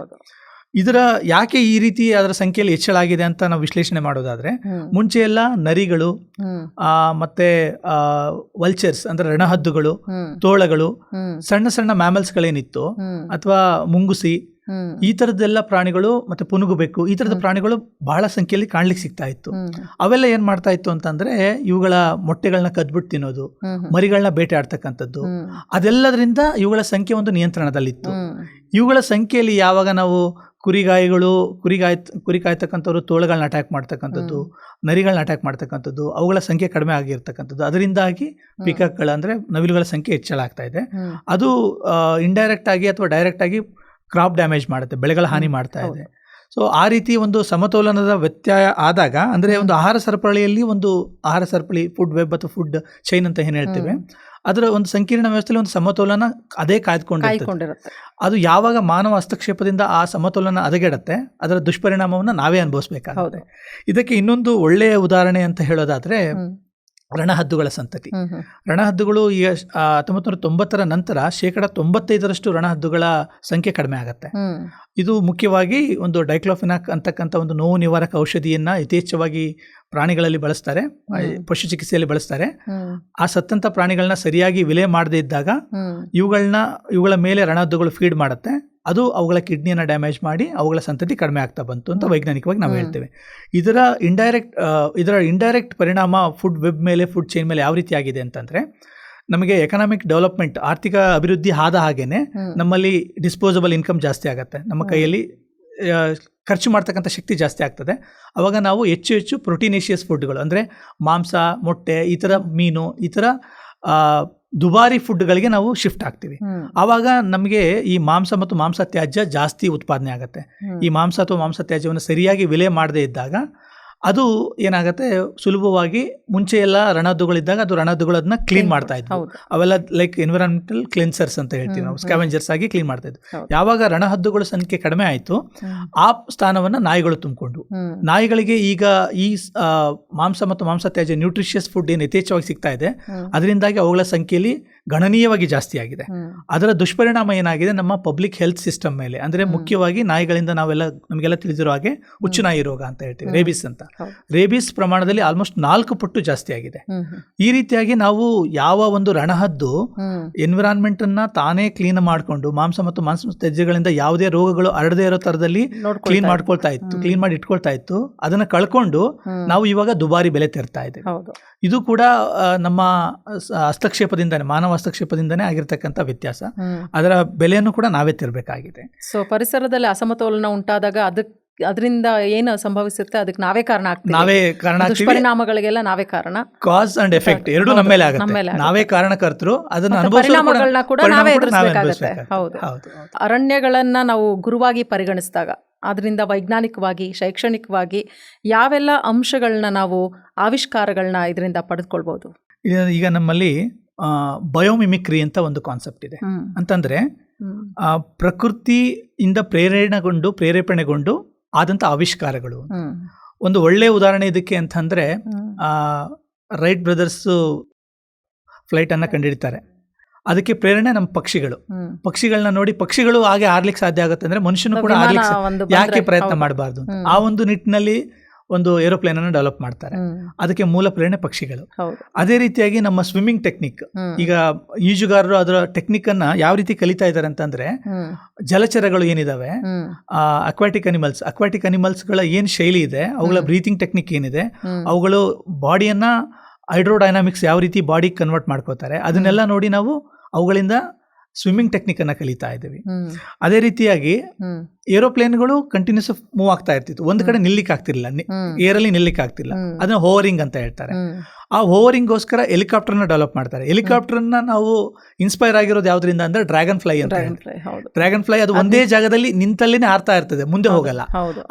B: ಇದರ ಯಾಕೆ ಈ ರೀತಿ ಅದರ ಸಂಖ್ಯೆಯಲ್ಲಿ ಹೆಚ್ಚಳ ಆಗಿದೆ ಅಂತ ನಾವು ವಿಶ್ಲೇಷಣೆ ಮಾಡೋದಾದ್ರೆ. ಮುಂಚೆ ಎಲ್ಲ ನರಿಗಳು. ಆ, ಮತ್ತೆ ವಲ್ಚರ್ಸ್ ಅಂದ್ರೆ ರಣಹದ್ದುಗಳು ತೋಳಗಳು. ಸಣ್ಣ ಸಣ್ಣ ಮ್ಯಾಮಲ್ಸ್ಗಳೇನಿತ್ತು
A: ಗಳೇನಿತ್ತು
B: ಅಥವಾ ಮುಂಗುಸಿ ಈ ತರದ್ದೆಲ್ಲ ಪ್ರಾಣಿಗಳು ಮತ್ತೆ ಪುನುಗುಬೆಕ್ಕು ಈ
A: ತರದ
B: ಪ್ರಾಣಿಗಳು ಬಹಳ ಸಂಖ್ಯೆಯಲ್ಲಿ ಕಾಣ್ಲಿಕ್ಕೆ ಸಿಗ್ತಾ ಇತ್ತು ಅವೆಲ್ಲ ಏನ್ ಮಾಡ್ತಾ ಇತ್ತು ಅಂತಂದ್ರೆ ಇವುಗಳ ಮೊಟ್ಟೆಗಳನ್ನ ಕದ್ಬಿಟ್ಟು ತಿನ್ನೋದು. ಮರಿಗಳನ್ನ ಬೇಟೆ ಆಡ್ತಕ್ಕಂಥದ್ದು ಅದೆಲ್ಲದರಿಂದ ಇವುಗಳ ಸಂಖ್ಯೆ ಒಂದು ನಿಯಂತ್ರಣದಲ್ಲಿತ್ತು. ಇವುಗಳ ಸಂಖ್ಯೆಯಲ್ಲಿ ಯಾವಾಗ ನಾವು ಕುರಿಗಾಯಿಗಳು ಕುರಿಗಾಯ್ ಕುರಿ ಕಾಯ್ತಕ್ಕಂಥವ್ರು ತೋಳಗಳನ್ನ ಅಟ್ಯಾಕ್ ಮಾಡ್ತಕ್ಕಂಥದ್ದು ನರಿಗಳನ್ನ ಅಟ್ಯಾಕ್ ಮಾಡ್ತಕ್ಕಂಥದ್ದು ಅವುಗಳ ಸಂಖ್ಯೆ ಕಡಿಮೆ ಆಗಿರ್ತಕ್ಕಂಥದ್ದು. ಅದರಿಂದಾಗಿ ಪಿಕಕ್ಗಳ ಅಂದರೆ ನವಿಲುಗಳ ಸಂಖ್ಯೆ ಹೆಚ್ಚಳ ಆಗ್ತಾ ಇದೆ. ಅದು ಇಂಡೈರೆಕ್ಟ್ ಆಗಿ ಅಥವಾ ಡೈರೆಕ್ಟ್ ಆಗಿ ಕ್ರಾಪ್ ಡ್ಯಾಮೇಜ್ ಮಾಡುತ್ತೆ ಬೆಳೆಗಳ ಹಾನಿ ಮಾಡ್ತಾ ಇದೆ. ಸೊ ಆ ರೀತಿ ಒಂದು ಸಮತೋಲನದ ವ್ಯತ್ಯಯ ಆದಾಗ ಅಂದರೆ ಒಂದು ಆಹಾರ ಸರಪಳಿಯಲ್ಲಿ ಒಂದು ಆಹಾರ ಸರಪಳಿ ಫುಡ್ ವೆಬ್ ಅಥವಾ ಫುಡ್ ಚೈನ್ ಅಂತ ಏನು ಹೇಳ್ತೇವೆ? ಅದರ ಒಂದು ಸಂಕೀರ್ಣ ವ್ಯವಸ್ಥೆಯಲ್ಲಿ ಒಂದು ಸಮತೋಲನ ಅದೇ
A: ಕಾಯ್ದುಕೊಂಡಿರುತ್ತೆ.
B: ಅದು ಯಾವಾಗ ಮಾನವ ಹಸ್ತಕ್ಷೇಪದಿಂದ ಆ ಸಮತೋಲನ ಅದಗೆಡತ್ತೆ ಅದರ ದುಷ್ಪರಿಣಾಮವನ್ನು ನಾವೇ ಅನುಭವಿಸ್ಬೇಕಾಗುತ್ತೆ. ಇದಕ್ಕೆ ಇನ್ನೊಂದು ಒಳ್ಳೆಯ ಉದಾಹರಣೆ ಅಂತ ಹೇಳೋದಾದ್ರೆ. ರಣಹದ್ದುಗಳ ಸಂತತಿ. ರಣಹದ್ದುಗಳು ಈಗ ಹತ್ತೊಂಬತ್ತು ನೂರ ತೊಂಬತ್ತರ ನಂತರ ಶೇಕಡ ತೊಂಬತ್ತೈದರಷ್ಟು ರಣಹದ್ದುಗಳ ಸಂಖ್ಯೆ ಕಡಿಮೆ ಆಗುತ್ತೆ. ಇದು ಮುಖ್ಯವಾಗಿ ಒಂದು ಡೈಕ್ಲೋಫಿನಾಕ್ ಅಂತಕ್ಕಂಥ ಒಂದು ನೋವು ನಿವಾರಕ ಔಷಧಿಯನ್ನು ಯಥೇಚ್ಛವಾಗಿ ಪ್ರಾಣಿಗಳಲ್ಲಿ ಬಳಸ್ತಾರೆ. ಪಶು ಚಿಕಿತ್ಸೆಯಲ್ಲಿ ಬಳಸ್ತಾರೆ. ಆ ಸತ್ತಂಥ ಪ್ರಾಣಿಗಳನ್ನ ಸರಿಯಾಗಿ ವಿಲೆ ಮಾಡದೇ ಇದ್ದಾಗ ಇವುಗಳನ್ನ ಇವುಗಳ ಮೇಲೆ ರಣಹದ್ದುಗಳು ಫೀಡ್ ಮಾಡುತ್ತೆ. ಅದು ಅವುಗಳ ಕಿಡ್ನಿಯನ್ನು ಡ್ಯಾಮೇಜ್ ಮಾಡಿ ಅವುಗಳ ಸಂತತಿ ಕಡಿಮೆ ಆಗ್ತಾ ಬಂತು ಅಂತ ವೈಜ್ಞಾನಿಕವಾಗಿ ನಾವು ಹೇಳ್ತೇವೆ. ಇದರ ಇಂಡೈರೆಕ್ಟ್ ಇದರ ಇಂಡೈರೆಕ್ಟ್ ಪರಿಣಾಮ ಫುಡ್ ವೆಬ್ ಮೇಲೆ ಫುಡ್ ಚೈನ್ ಮೇಲೆ ಯಾವ ರೀತಿ ಆಗಿದೆ ಅಂತಂದರೆ ನಮಗೆ ಎಕನಾಮಿಕ್ ಡೆವಲಪ್ಮೆಂಟ್ ಆರ್ಥಿಕ ಅಭಿವೃದ್ಧಿ ಆದ ಹಾಗೇನೆ ನಮ್ಮಲ್ಲಿ ಡಿಸ್ಪೋಸಬಲ್ ಇನ್ಕಮ್ ಜಾಸ್ತಿ ಆಗುತ್ತೆ. ನಮ್ಮ. ಕೈಯಲ್ಲಿ ಖರ್ಚು ಮಾಡ್ತಕ್ಕಂಥ ಶಕ್ತಿ ಜಾಸ್ತಿ ಆಗ್ತದೆ. ಅವಾಗ ನಾವು ಹೆಚ್ಚು ಹೆಚ್ಚು ಪ್ರೋಟೀನೇಷಿಯಸ್ ಫುಡ್ಗಳು ಅಂದರೆ ಮಾಂಸ ಮೊಟ್ಟೆ ಈ ಥರ ಮೀನು ಈ ಥರ ದುಬಾರಿ ಫುಡ್ಗಳಿಗೆ ನಾವು ಶಿಫ್ಟ್ ಆಗ್ತೀವಿ. ಆವಾಗ ನಮಗೆ ಈ ಮಾಂಸ ಮತ್ತು ಮಾಂಸ ತ್ಯಾಜ್ಯ ಜಾಸ್ತಿ ಉತ್ಪಾದನೆ ಆಗುತ್ತೆ. ಈ ಮಾಂಸ ಅಥವಾ ಮಾಂಸ ತ್ಯಾಜ್ಯವನ್ನು ಸರಿಯಾಗಿ ವಿಲೆ ಮಾಡದೇ ಇದ್ದಾಗ ಅದು ಏನಾಗುತ್ತೆ ಸುಲಭವಾಗಿ ಮುಂಚೆ ಎಲ್ಲ ರಣದುಗಳಿದ್ದಾಗ ಅದು ರಣದುಗಳನ್ನ ಕ್ಲೀನ್ ಮಾಡ್ತಾ ಇದ್ವು. ಅವೆಲ್ಲ ಲೈಕ್ ಎನ್ವಿರಾನ್ಮೆಂಟಲ್ ಕ್ಲೀನ್ಸರ್ಸ್ ಅಂತ ಹೇಳ್ತೀವಿ ನಾವು. ಸ್ಕ್ಯಾವೆಂಜರ್ಸ್ ಆಗಿ ಕ್ಲೀನ್ ಮಾಡ್ತಾ ಇದ್ವು. ಯಾವಾಗ ರಣಹದ್ದುಗಳ ಸಂಖ್ಯೆ ಕಡಿಮೆ ಆಯಿತು ಆ ಸ್ಥಾನವನ್ನು ನಾಯಿಗಳು ತುಂಬಿಕೊಂಡು ನಾಯಿಗಳಿಗೆ ಈಗ ಈ ಮಾಂಸ ಮತ್ತು ಮಾಂಸ ತ್ಯಾಜ್ಯ ನ್ಯೂಟ್ರಿಷಿಯಸ್ ಫುಡ್ ಏನು ಯಥೇಚ್ಛವಾಗಿ ಸಿಗ್ತಾ ಇದೆ ಅದರಿಂದಾಗಿ ಅವುಗಳ ಸಂಖ್ಯೆಯಲ್ಲಿ ಗಣನೀಯವಾಗಿ ಜಾಸ್ತಿ ಆಗಿದೆ. ಅದರ ದುಷ್ಪರಿಣಾಮ ಏನಾಗಿದೆ? ನಮ್ಮ ಪಬ್ಲಿಕ್ ಹೆಲ್ತ್ ಸಿಸ್ಟಮ್ ಮೇಲೆ. ಅಂದರೆ ಮುಖ್ಯವಾಗಿ ನಾಯಿಗಳಿಂದ ನಾವೆಲ್ಲ ನಮಗೆಲ್ಲ ತಿಳಿದಿರೋ ಹಾಗೆ ಹುಚ್ಚು ನಾಯಿ ರೋಗ ಅಂತ ಹೇಳ್ತೀವಿ. ರೇಬಿಸ್ ಅಂತ. ರೇಬಿಸ್ ಪ್ರಮಾಣದಲ್ಲಿ ಆಲ್ಮೋಸ್ಟ್ ನಾಲ್ಕು ಪಟ್ಟು ಜಾಸ್ತಿ ಆಗಿದೆ. ಈ ರೀತಿಯಾಗಿ ನಾವು ಯಾವ ಒಂದು ರಣಹದ್ದು. ಎನ್ವಿರಾನ್ಮೆಂಟ್ ಅನ್ನ ತಾನೇ ಕ್ಲೀನ್ ಮಾಡಿಕೊಂಡು ಮಾಂಸ ಮತ್ತು ಮಾಂಸ ತ್ಯಾಜ್ಯಗಳಿಂದ ಯಾವುದೇ ರೋಗಗಳು ಹರಡದೇ ಇರೋ ತರದಲ್ಲಿ ಕ್ಲೀನ್. ಮಾಡ್ಕೊಳ್ತಾ ಇತ್ತು ಕ್ಲೀನ್ ಮಾಡಿ ಇಟ್ಕೊಳ್ತಾ ಇತ್ತು. ಅದನ್ನ ಕಳ್ಕೊಂಡು ನಾವು ಇವಾಗ ದುಬಾರಿ ಬೆಲೆ ತೆರ್ತಾ
A: ಇದೆ
B: ಇದು ಕೂಡ ನಮ್ಮ ಹಸ್ತಕ್ಷೇಪದಿಂದ ಹಸ್ತಕ್ಷೇಪದಿಂದನೇ ಮಾನವ ಹಸ್ತಕ್ಷೇಪದಿಂದನೇ ಆಗಿರ್ತಕ್ಕಂಥ ವ್ಯತ್ಯಾಸ. ಅದರ ಬೆಲೆಯನ್ನು ಕೂಡ ನಾವೇ ತಿರ್ಬೇಕಾಗಿದೆ.
A: ಸೊ ಪರಿಸರದಲ್ಲಿ ಅಸಮತೋಲನ ಉಂಟಾದಾಗ ಅದಕ್ಕೆ ಅದರಿಂದ ಏನು ಸಂಭವಿಸುತ್ತೆ? ಅದಕ್ಕೆ ನಾವೇ ಕಾರಣ ಆಗ್ತೀವಿ.
B: ನಾವೇ ಕಾರಣ ಪರಿಣಾಮಗಳಿಗೆಲ್ಲ
A: ದುಷ್ಪರಿಣಾಮಗಳಿಗೆಲ್ಲ ನಾವೇ ಕಾರಣ.
B: ಕಾಸ್ ಅಂಡ್ ಎಫೆಕ್ಟ್ ಎರಡು ನಮ್ಮ ಮೇಲೆ ಆಗುತ್ತೆ. ನಾವೇ ಕಾರಣಕರ್ತರು ಅದನ್ನ
A: ಪರಿಣಾಮಗಳನ್ನ ಕೂಡ ನಾವೇ ಎದುರಿಸಬೇಕಾಗತ್ತೆ. ಹೌದು.
B: ಹೌದು.
A: ಅರಣ್ಯಗಳನ್ನ ನಾವು ಗುರುವಾಗಿ ಪರಿಗಣಿಸಿದಾಗ ಅದರಿಂದ ವೈಜ್ಞಾನಿಕವಾಗಿ ಶೈಕ್ಷಣಿಕವಾಗಿ ಯಾವೆಲ್ಲ ಅಂಶಗಳನ್ನ ನಾವು ಆವಿಷ್ಕಾರಗಳನ್ನ ಇದರಿಂದ ಪಡೆದುಕೊಳ್ಬಹುದು?
B: ಈಗ ನಮ್ಮಲ್ಲಿ ಬಯೋಮಿಮಿಕ್ರಿ ಅಂತ ಒಂದು ಕಾನ್ಸೆಪ್ಟ್ ಇದೆ. ಅಂತಂದ್ರೆ ಪ್ರಕೃತಿಯಿಂದ ಪ್ರೇರಣೆಗೊಂಡು ಪ್ರೇರೇಪಣೆಗೊಂಡು ಆದಂಥ ಆವಿಷ್ಕಾರಗಳು ಒಂದು ಒಳ್ಳೆಯ ಉದಾಹರಣೆ ಇದಕ್ಕೆ ಅಂತಂದ್ರೆ
A: ರೈಟ್
B: ರೈಟ್ ಬ್ರದರ್ಸು ಅನ್ನ ಕಂಡುಹಿಡಿತಾರೆ ಅದಕ್ಕೆ ಪ್ರೇರಣೆ ನಮ್ಮ ಪಕ್ಷಿಗಳು. ಪಕ್ಷಿಗಳನ್ನ ನೋಡಿ ಪಕ್ಷಿಗಳು ಹಾಗೆ ಆರ್ಲಿಕ್ಕೆ ಸಾಧ್ಯ ಆಗುತ್ತೆ ಅಂದ್ರೆ ಮನುಷ್ಯನು ಕೂಡ ಯಾಕೆ ಪ್ರಯತ್ನ. ಮಾಡಬಾರ್ದು ಆ ಒಂದು ನಿಟ್ಟಿನಲ್ಲಿ ಒಂದು ಏರೋಪ್ಲೇನ್ ಅನ್ನು ಡೆವಲಪ್ ಮಾಡ್ತಾರೆ. ಅದಕ್ಕೆ ಮೂಲ ಪ್ರೇರಣೆ ಪಕ್ಷಿಗಳು. ಅದೇ ರೀತಿಯಾಗಿ ನಮ್ಮ ಸ್ವಿಮ್ಮಿಂಗ್ ಟೆಕ್ನಿಕ್ ಈಗ ಈಜುಗಾರರು ಅದರ ಟೆಕ್ನಿಕ್ ಅನ್ನ ಯಾವ ರೀತಿ ಕಲಿತಾ ಇದ್ದಾರೆ ಅಂತಂದ್ರೆ ಜಲಚರಗಳು ಏನಿದಾವೆ ಅಕ್ವಾಟಿಕ್ ಅನಿಮಲ್ಸ್ ಅಕ್ವಾಟಿಕ್ ಅನಿಮಲ್ಸ್ಗಳ ಏನು ಶೈಲಿ ಇದೆ ಅವುಗಳ. ಬ್ರೀತಿಂಗ್ ಟೆಕ್ನಿಕ್ ಏನಿದೆ ಅವುಗಳು ಬಾಡಿಯನ್ನ ಹೈಡ್ರೋಡೈನಾಮಿಕ್ಸ್ ಯಾವ ರೀತಿ ಬಾಡಿ ಕನ್ವರ್ಟ್ ಮಾಡ್ಕೋತಾರೆ ಅದನ್ನೆಲ್ಲ ನೋಡಿ ನಾವು ಅವುಗಳಿಂದ ಸ್ವಿಮ್ಮಿಂಗ್ ಟೆಕ್ನಿಕ್ ಅನ್ನ ಕಲಿತಾ ಇದ್ದೀವಿ. ಅದೇ ರೀತಿಯಾಗಿ ಏರೋಪ್ಲೇನ್ಗಳು ಕಂಟಿನ್ಯೂಸ್ ಮೂವ್ ಆಗ್ತಾ ಇರ್ತಿತ್ತು. ಒಂದ್ ಕಡೆ ನಿಲ್ಲಿಕ್ ಆಗ್ತಿರ್ಲಿಲ್ಲ ಏರಲ್ಲಿ ನಿಲ್ಲಿಕ್ ಆಗ್ತಿಲ್ಲ ಅದನ್ನ ಹೋವರಿಂಗ್ ಅಂತ ಹೇಳ್ತಾರೆ. ಆ ಹೋವರಿಂಗ್ಗೋಸ್ಕರ ಹೆಲಿಕಾಪ್ಟರ್ನ ಡೆವಲಪ್ ಮಾಡ್ತಾರೆ. ಹೆಲಿಕಾಪ್ಟರ್ನ ನಾವು ಇನ್ಸ್ಪೈರ್ ಆಗಿರೋದು ಯಾವ್ದ್ರಿಂದ ಅಂದ್ರೆ ಡ್ರ್ಯಾಗನ್ ಫ್ಲೈ ಅಂತ
A: ಡ್ರ್ಯಾಗನ್ ಫ್ಲೈ
B: ಅದು ಒಂದೇ ಜಾಗದಲ್ಲಿ ನಿಂತಲ್ಲಿನೇ ಆರ್ತಾ ಇರ್ತದೆ ಮುಂದೆ ಹೋಗಲ್ಲ.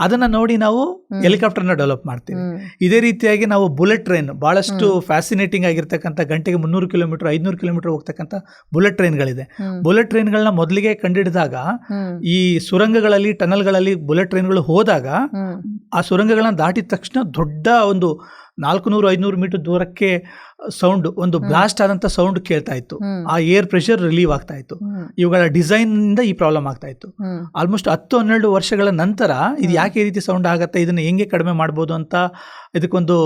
B: ಅದನ್ನ ನೋಡಿ ನಾವು. ಹೆಲಿಕಾಪ್ಟರ್ನ ಡೆವಲಪ್ ಮಾಡ್ತೀವಿ. ಇದೇ ರೀತಿಯಾಗಿ ನಾವು ಬುಲೆಟ್ ಟ್ರೈನ್ ಬಹಳಷ್ಟು ಫ್ಯಾಸಿನೇಟಿಂಗ್ ಆಗಿರ್ತಕ್ಕಂಥ ಗಂಟೆಗೆ ಮುನ್ನೂರು ಕಿಲೋಮೀಟರ್ ಐದ್ನೂರು ಕಿಲೋಮೀಟರ್ ಹೋಗ್ತಕ್ಕಂಥ ಬುಲೆಟ್ ಟ್ರೈನ್ಗಳಿದೆ. ಬುಲೆಟ್ ಟ್ರೈನ್ಗಳನ್ನ ಮೊದಲಿಗೆ ಕಂಡಿಡಿದಾಗ ಈ ಸುರಂಗಗಳಲ್ಲಿ ಟನಲ್ಗಳಲ್ಲಿ ಬುಲೆಟ್ ಟ್ರೈನ್ಗಳು ಹೋದಾಗ ಆ ಸುರಂಗಗಳನ್ನ ದಾಟಿದ ತಕ್ಷಣ ದೊಡ್ಡ ಒಂದು ನಾಲ್ಕು ನೂರು ಐನೂರು ಮೀಟರ್ ದೂರಕ್ಕೆ ಸೌಂಡ್ ಒಂದು ಬ್ಲಾಸ್ಟ್ ಆದಂಥ ಸೌಂಡ್ ಕೇಳ್ತಾ ಇತ್ತು. ಆ ಏರ್ ಪ್ರೆಷರ್ ರಿಲೀವ್ ಆಗ್ತಾ ಇತ್ತು. ಇವುಗಳ ಡಿಸೈನ್ ಇಂದ ಈ ಪ್ರಾಬ್ಲಮ್ ಆಗ್ತಾ ಇತ್ತು. ಆಲ್ಮೋಸ್ಟ್ ಹತ್ತು ಹನ್ನೆರಡು ವರ್ಷಗಳ ನಂತರ ಇದು ಯಾಕೆ ಈ ರೀತಿ ಸೌಂಡ್ ಆಗುತ್ತೆ ಇದನ್ನ ಹೆಂಗೆ ಕಡಿಮೆ ಮಾಡ್ಬೋದು ಅಂತ ಇದಕ್ಕೊಂದು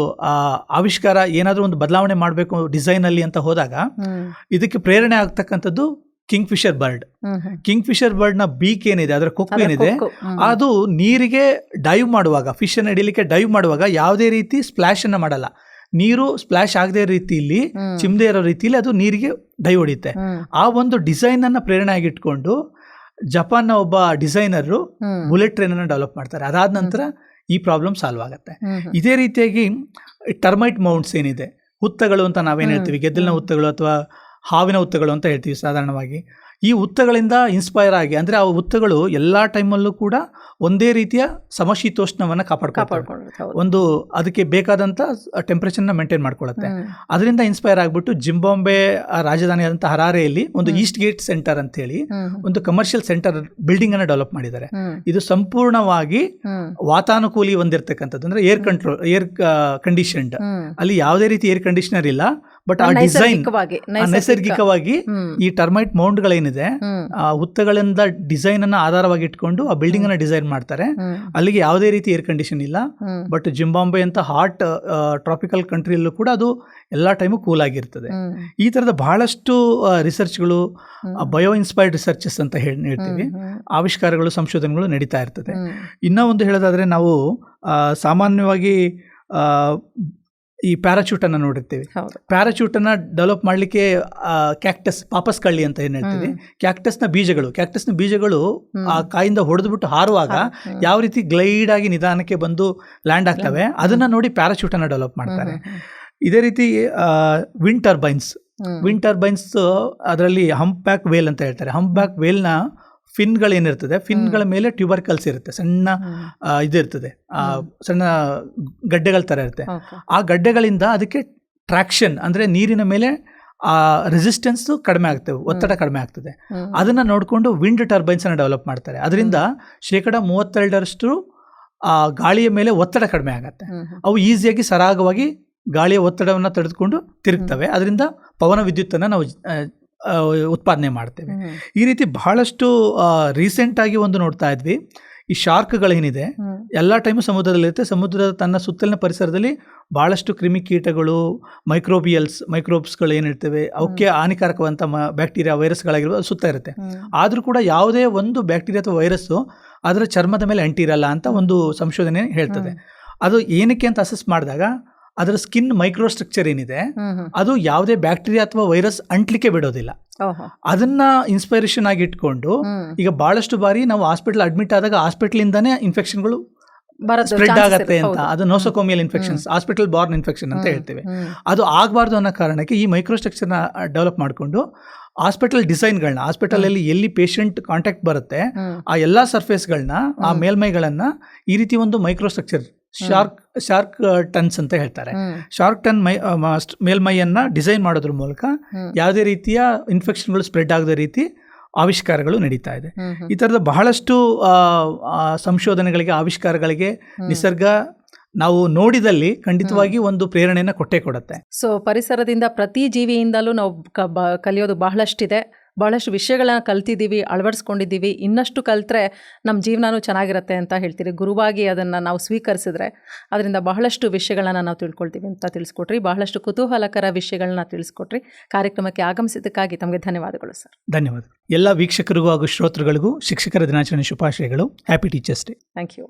B: ಆವಿಷ್ಕಾರ ಏನಾದರೂ ಒಂದು ಬದಲಾವಣೆ ಮಾಡಬೇಕು ಡಿಸೈನ್ ಅಲ್ಲಿ ಅಂತ ಹೋದಾಗ ಇದಕ್ಕೆ ಪ್ರೇರಣೆ ಆಗ್ತಕ್ಕಂಥದ್ದು kingfisher bird. Kingfisher ಬರ್ಡ್ನ ಬೀಕ್ ಏನಿದೆ ಅದರ ಕೊಕ್ಕು ಏನಿದೆ ಅದು ನೀರಿಗೆ ಡೈವ್ ಮಾಡುವಾಗ ಫಿಶ್ ಅನ್ನು ಹಿಡಿಲಿಕ್ಕೆ ಡೈವ್ ಮಾಡುವಾಗ ಯಾವುದೇ ರೀತಿ ಸ್ಪ್ಲಾಶ್ ಅನ್ನ ಮಾಡಲ್ಲ. ನೀರು ಸ್ಪ್ಲಾಶ್ ಆಗದೆ ರೀತಿಯಲ್ಲಿ ಚಿಮ್ದೇ ಇರೋ ರೀತಿಯಲ್ಲಿ ಅದು ನೀರಿಗೆ ಡೈವ್ ಹೊಡಿಯುತ್ತೆ. ಆ ಒಂದು ಡಿಸೈನ್ ಅನ್ನ ಪ್ರೇರಣೆ ಆಗಿಟ್ಕೊಂಡು ನ ಒಬ್ಬ ಡಿಸೈನರು ಬುಲೆಟ್ ಟ್ರೈನ್ ಅನ್ನು ಡೆವಲಪ್ ಮಾಡ್ತಾರೆ. ಅದಾದ ನಂತರ ಈ ಪ್ರಾಬ್ಲಮ್ ಸಾಲ್ವ್ ಆಗುತ್ತೆ. ಇದೇ ರೀತಿಯಾಗಿ ಟರ್ಮೈಟ್ ಮೌಂಟ್ಸ್ ಏನಿದೆ ಹುತ್ತಗಳು ಅಂತ ನಾವೇನು. ಹೇಳ್ತೀವಿ ಗೆದ್ದಲಿನ ಹುತ್ತಗಳು ಅಥವಾ ಹಾವಿನ ಉತ್ತುಗಳು ಅಂತ ಹೇಳ್ತೀವಿ ಸಾಧಾರಣವಾಗಿ. ಈ ಉತ್ತಗಳಿಂದ ಇನ್ಸ್ಪೈರ್ ಆಗಿ ಅಂದರೆ ಆ ಹುತ್ತಗಳು ಎಲ್ಲ ಟೈಮಲ್ಲೂ ಕೂಡ ಒಂದೇ ರೀತಿಯ ಸಮಶೀತೋಷ್ಣವನ್ನು
A: ಕಾಪಾಡ್ಕೊಂಡು
B: ಒಂದು ಅದಕ್ಕೆ ಬೇಕಾದಂಥ ಟೆಂಪ್ರೇಚರ್ನ ಮೇಂಟೈನ್ ಮಾಡ್ಕೊಳ್ಳುತ್ತೆ. ಅದರಿಂದ ಇನ್ಸ್ಪೈರ್ ಆಗಿಬಿಟ್ಟು ಜಿಂಬಾಂಬೆ ರಾಜಧಾನಿಯಾದಂಥ ಹರಾರೆಯಲ್ಲಿ ಒಂದು ಈಸ್ಟ್ ಗೇಟ್ ಸೆಂಟರ್ ಅಂತ ಹೇಳಿ ಒಂದು ಕಮರ್ಷಿಯಲ್ ಸೆಂಟರ್ ಬಿಲ್ಡಿಂಗ್ ಅನ್ನು ಡೆವಲಪ್ ಮಾಡಿದ್ದಾರೆ. ಇದು ಸಂಪೂರ್ಣವಾಗಿ. ವಾತಾನುಕೂಲಿ ಹೊಂದಿರತಕ್ಕಂಥದ್ದು ಅಂದ್ರೆ ಏರ್ ಕಂಟ್ರೋಲ್ ಏರ್ ಕಂಡೀಷನ್ಡ್ ಅಲ್ಲಿ ಯಾವುದೇ ರೀತಿ ಏರ್ ಕಂಡೀಷನರ್ ಇಲ್ಲ ಬಟ್ ಆ ಡಿಸೈನ್
A: ನೈಸರ್ಗಿಕವಾಗಿ.
B: ಈ ಟರ್ಮೈಟ್ ಮೌಂಟ್ಗಳೇನಿದೆ
A: ಹ್ಮ್.
B: ಆ ಹುತ್ತಗಳಿಂದ ಡಿಸೈನ್ ಅನ್ನ ಆಧಾರವಾಗಿ ಇಟ್ಕೊಂಡು ಆ ಬಿಲ್ಡಿಂಗ್ ಅನ್ನ ಡಿಸೈನ್ ಮಾಡ್ತಾರೆ. ಅಲ್ಲಿಗೆ ಯಾವುದೇ ರೀತಿ ಏರ್ ಕಂಡೀಷನ್ ಇಲ್ಲ ಬಟ್ ಜಿಂಬಾಂಬೆ ಅಂತ ಹಾಟ್ ಟ್ರಾಪಿಕಲ್ ಕಂಟ್ರಿಯಲ್ಲೂ ಕೂಡ ಅದು ಎಲ್ಲಾ ಟೈಮು ಕೂಲ್ ಆಗಿರ್ತದೆ. ಈ ತರದ ಬಹಳಷ್ಟು ರಿಸರ್ಚ್ಗಳು. ಬಯೋ ಇನ್ಸ್ಪೈರ್ಡ್ ರಿಸರ್ಚಸ್ ಅಂತ ಹೇಳಿ ಹೇಳ್ತೀವಿ ಆವಿಷ್ಕಾರಗಳು ಸಂಶೋಧನೆಗಳು ನಡೀತಾ ಇರ್ತದೆ. ಇನ್ನೂ ಒಂದು ಹೇಳೋದಾದ್ರೆ ನಾವು ಸಾಮಾನ್ಯವಾಗಿ ಈ ಪ್ಯಾರಾಚೂಟನ್ನು ನೋಡಿರ್ತೀವಿ.
A: ಪ್ಯಾರಾಚೂಟ್
B: ಪ್ಯಾರಾಚೂಟನ್ನು ಡೆವಲಪ್ ಮಾಡಲಿಕ್ಕೆ ಕ್ಯಾಕ್ಟಸ್ ಪಾಪಸ್ ಕಳ್ಳಿ ಅಂತ ಏನು ಹೇಳ್ತೀವಿ. ಕ್ಯಾಕ್ಟಸ್ನ ಬೀಜಗಳು ಕ್ಯಾಕ್ಟಸ್ನ ಬೀಜಗಳು ಆ ಕಾಯಿಂದ ಹೊಡೆದ್ಬಿಟ್ಟು ಹಾರುವಾಗ ಯಾವ ರೀತಿ ಗ್ಲೈಡ್ ಆಗಿ ನಿಧಾನಕ್ಕೆ ಬಂದು ಲ್ಯಾಂಡ್ ಆಗ್ತವೆ ಅದನ್ನ ನೋಡಿ ಪ್ಯಾರಾಚೂಟನ್ನು ಡೆವಲಪ್ ಮಾಡ್ತಾರೆ. ಇದೇ ರೀತಿ ವಿಂಡ್ ಟರ್ಬೈನ್ಸ್. ವಿಂಡ್ ಟರ್ಬೈನ್ಸ್ ಅದರಲ್ಲಿ ಹಂಪ್ ಬ್ಯಾಕ್ ವೇಲ್ ಅಂತ ಹೇಳ್ತಾರೆ. ಹಂಪ್ ಬ್ಯಾಕ್ ವೇಲ್ನ ಫಿನ್ಗಳು ಏನಿರ್ತದೆ ಫಿನ್ಗಳ ಮೇಲೆ ಟ್ಯೂಬರ್ಕಲ್ಸ್ ಇರುತ್ತೆ ಸಣ್ಣ ಇದಿರ್ತದೆ ಆ, ಸಣ್ಣ ಗಡ್ಡೆಗಳ ಥರ ಇರುತ್ತೆ. ಆ ಗಡ್ಡೆಗಳಿಂದ ಅದಕ್ಕೆ ಟ್ರಾಕ್ಷನ್ ಅಂದರೆ ನೀರಿನ ಮೇಲೆ ಆ ರೆಸಿಸ್ಟೆನ್ಸ್ ಕಡಿಮೆ ಆಗ್ತವೆ ಒತ್ತಡ ಕಡಿಮೆ ಆಗ್ತದೆ. ಅದನ್ನು ನೋಡಿಕೊಂಡು ವಿಂಡ್ ಟರ್ಬೈನ್ಸ್ ಅನ್ನು ಡೆವಲಪ್ ಮಾಡ್ತಾರೆ. ಅದರಿಂದ ಶೇಕಡ ಮೂವತ್ತೆರಡರಷ್ಟು ಆ ಗಾಳಿಯ ಮೇಲೆ ಒತ್ತಡ ಕಡಿಮೆ ಆಗುತ್ತೆ. ಅವು ಈಸಿಯಾಗಿ ಸರಾಗವಾಗಿ ಗಾಳಿಯ ಒತ್ತಡವನ್ನು ತಡೆದುಕೊಂಡು ತಿರುಗ್ತವೆ. ಅದರಿಂದ ಪವನ ವಿದ್ಯುತ್ತನ್ನು ನಾವು ಉತ್ಪಾದನೆ ಮಾಡ್ತೇವೆ. ಈ ರೀತಿ ಬಹಳಷ್ಟು ರೀಸೆಂಟ್ ಆಗಿ ಒಂದು ನೋಡ್ತಾ ಇದ್ವಿ. ಈ ಶಾರ್ಕ್ಗಳೇನಿದೆ. ಎಲ್ಲ ಟೈಮು ಸಮುದ್ರದಲ್ಲಿರುತ್ತೆ. ಸಮುದ್ರದ ತನ್ನ ಸುತ್ತಲಿನ ಪರಿಸರದಲ್ಲಿ ಬಹಳಷ್ಟು ಕ್ರಿಮಿಕೀಟಗಳು ಮೈಕ್ರೋಬಿಯಲ್ಸ್ ಮೈಕ್ರೋಬ್ಸ್ಗಳು ಏನಿರ್ತವೆ ಅವಕ್ಕೆ ಹಾನಿಕಾರಕವಂತ ಮ ಬ್ಯಾಕ್ಟೀರಿಯಾ ವೈರಸ್ಗಳಾಗಿರ್ಬೋದು ಸುತ್ತ ಇರುತ್ತೆ. ಆದರೂ ಕೂಡ ಯಾವುದೇ ಒಂದು ಬ್ಯಾಕ್ಟೀರಿಯಾ ಅಥವಾ ವೈರಸ್ಸು ಅದರ ಚರ್ಮದ ಮೇಲೆ ಅಂಟಿರಲ್ಲ ಅಂತ ಒಂದು ಸಂಶೋಧನೆ ಹೇಳ್ತದೆ. ಅದು ಏನಕ್ಕೆ ಅಂತ ಅಸೆಸ್ ಮಾಡಿದಾಗ ಅದರ ಸ್ಕಿನ್ ಮೈಕ್ರೋಸ್ಟ್ರಕ್ಚರ್ ಏನಿದೆ
A: ಹ್ಮ್. ಹ್ಮ್.
B: ಅದು ಯಾವುದೇ ಬ್ಯಾಕ್ಟೀರಿಯಾ ಅಥವಾ ವೈರಸ್ ಅಂಟ್ಲಿಕ್ಕೆ ಬಿಡೋದಿಲ್ಲ ಅದನ್ನ ಇನ್ಸ್ಪೈರೇಷನ್ ಆಗಿ ಇಟ್ಕೊಂಡು ಈಗ ಬಹಳಷ್ಟು ಬಾರಿ ನಾವು ಹಾಸ್ಪಿಟಲ್ ಅಡ್ಮಿಟ್ ಆದಾಗ ಹಾಸ್ಪಿಟಲಿಂದಾನೇ ಇನ್ಫೆಕ್ಷನ್ಗಳು
A: ಬರೋದು
B: ಸ್ಪ್ರೆಡ್ ಆಗುತ್ತೆ ಅಂತ. ಅದು nosocomial infections hospital born infection ಅಂತ. ಹೇಳ್ತೇವೆ ಅದು ಆಗಬಾರ್ದು ಅನ್ನೋ ಕಾರಣಕ್ಕೆ ಈ ಮೈಕ್ರೋಸ್ಟ್ರಕ್ಚರ್ನ ಡೆವಲಪ್ ಮಾಡಿಕೊಂಡು ಹಾಸ್ಪಿಟಲ್ ಡಿಸೈನ್ಗಳನ್ನ ಹಾಸ್ಪಿಟಲಲ್ಲಿ ಎಲ್ಲಿ ಪೇಷಂಟ್ ಕಾಂಟ್ಯಾಕ್ಟ್ ಬರುತ್ತೆ
A: ಆ
B: ಎಲ್ಲ ಸರ್ಫೇಸ್ಗಳನ್ನ ಆ. ಮೇಲ್ಮೈಗಳನ್ನ ಈ ರೀತಿ ಒಂದು ಮೈಕ್ರೋಸ್ಟ್ರಕ್ಚರ್ ಶಾರ್ಕ್ ಶಾರ್ಕ್ ಟನ್ಸ್ ಅಂತ ಹೇಳ್ತಾರೆ. ಶಾರ್ಕ್ ಟನ್ ಮೈ ಮೇಲ್ಮೈಯನ್ನ ಡಿಸೈನ್ ಮಾಡೋದ್ರ ಮೂಲಕ ಯಾವುದೇ ರೀತಿಯ ಇನ್ಫೆಕ್ಷನ್ಗಳು ಸ್ಪ್ರೆಡ್ ಆಗದ ರೀತಿ ಆವಿಷ್ಕಾರಗಳು ನಡೀತಾ ಇದೆ. ಈ ಥರದ ಬಹಳಷ್ಟು ಸಂಶೋಧನೆಗಳಿಗೆ ಆವಿಷ್ಕಾರಗಳಿಗೆ ನಿಸರ್ಗ ನಾವು ನೋಡಿದಲ್ಲಿ ಖಂಡಿತವಾಗಿ ಒಂದು ಪ್ರೇರಣೆಯನ್ನು ಕೊಟ್ಟೇ ಕೊಡುತ್ತೆ.
A: ಸೊ ಪರಿಸರದಿಂದ ಪ್ರತಿ ಜೀವಿಯಿಂದಲೂ ನಾವು ಕಲಿಯೋದು ಬಹಳಷ್ಟಿದೆ. ಬಹಳಷ್ಟು ವಿಷಯಗಳನ್ನ ಕಲ್ತಿದ್ದೀವಿ ಅಳವಡಿಸ್ಕೊಂಡಿದ್ದೀವಿ. ಇನ್ನಷ್ಟು ಕಲಿತ್ರೆ ನಮ್ಮ ಜೀವನನೂ ಚೆನ್ನಾಗಿರುತ್ತೆ ಅಂತ ಹೇಳ್ತೀರಿ. ಗುರುವಾಗಿ ಅದನ್ನು ನಾವು ಸ್ವೀಕರಿಸಿದ್ರೆ ಅದರಿಂದ ಬಹಳಷ್ಟು ವಿಷಯಗಳನ್ನು ನಾವು ತಿಳ್ಕೊಳ್ತೀವಿ ಅಂತ ತಿಳಿಸ್ಕೊಟ್ರಿ. ಬಹಳಷ್ಟು ಕುತೂಹಲಕರ ವಿಷಯಗಳನ್ನ ತಿಳಿಸ್ಕೊಟ್ರಿ. ಕಾರ್ಯಕ್ರಮಕ್ಕೆ ಆಗಮಿಸಿದ್ದಕ್ಕಾಗಿ ತಮಗೆ ಧನ್ಯವಾದಗಳು ಸರ್.
B: ಧನ್ಯವಾದ. ಎಲ್ಲ ವೀಕ್ಷಕರಿಗೂ ಹಾಗೂ ಶ್ರೋತೃಗಳಿಗೂ ಶಿಕ್ಷಕರ ದಿನಾಚರಣೆ ಶುಭಾಶಯಗಳು. Happy teachers day
A: thank you